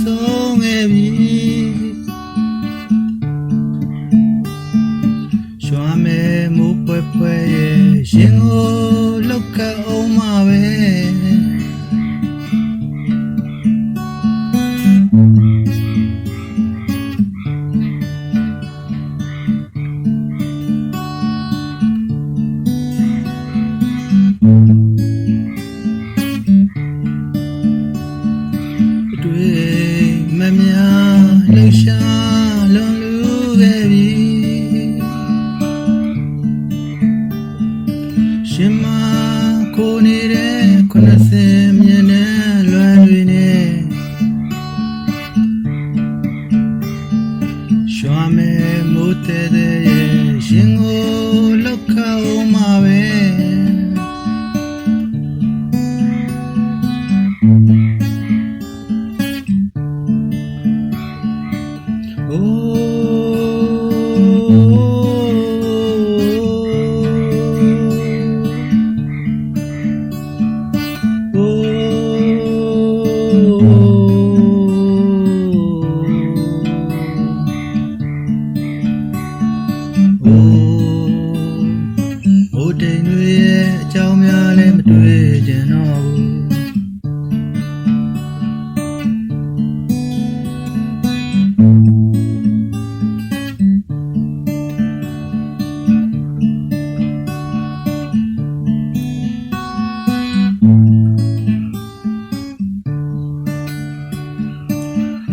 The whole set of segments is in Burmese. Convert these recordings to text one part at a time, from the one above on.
ဆုံးခဲ့ပြီရွှာမဲမိုးပွဲပွဲရဲ့ရင်ကိုလောက်က ရှာလွန်လူခဲ့ပြီရှင်မကိုနေတဲ့90မြင်းနဲ့လွမ်းတွေနဲ့ရွှာမဲမိုးတဲ့တဲ့ရဲ့ရှင်ကိုလောက်ခအောင်မှာပဲ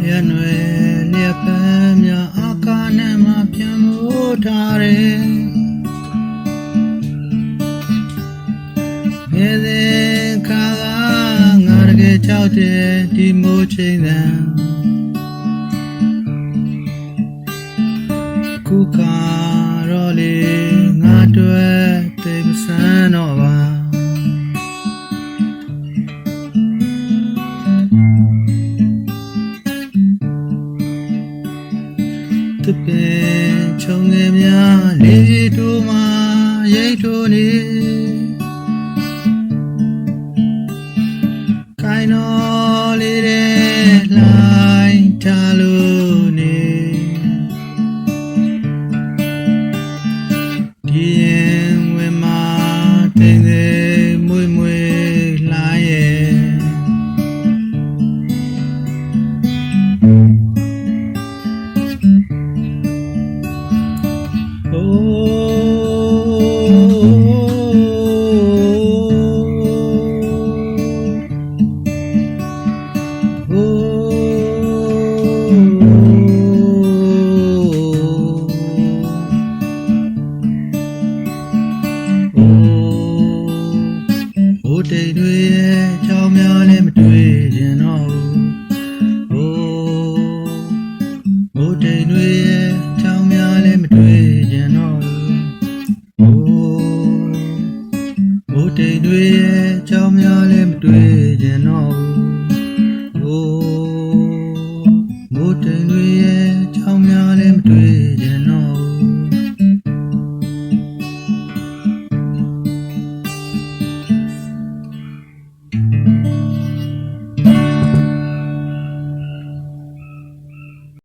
ရနွယ်လျက်ပန်းများအာကာနဲ့မှပြန်မိုးထားတယ်ငယ်စဉ်ခါကငါတကယ်ကြောက်တယ်ဒီမိုးချိန်တန်ခုခါတော့လေငါတွေ့တိမ်ဆန်းတော့ပါ တပင်ချုံငယ်များလေးတို့မှာရိတ်ထိုးနေ day to တိတ်တွေရဲ့ကြောင်းများလည်းမတွေ့ကျင်တော့ဘူး Oh မိုးတိမ်တွေရဲ့ကြောင်းများလည်းမတွေ့ကျင်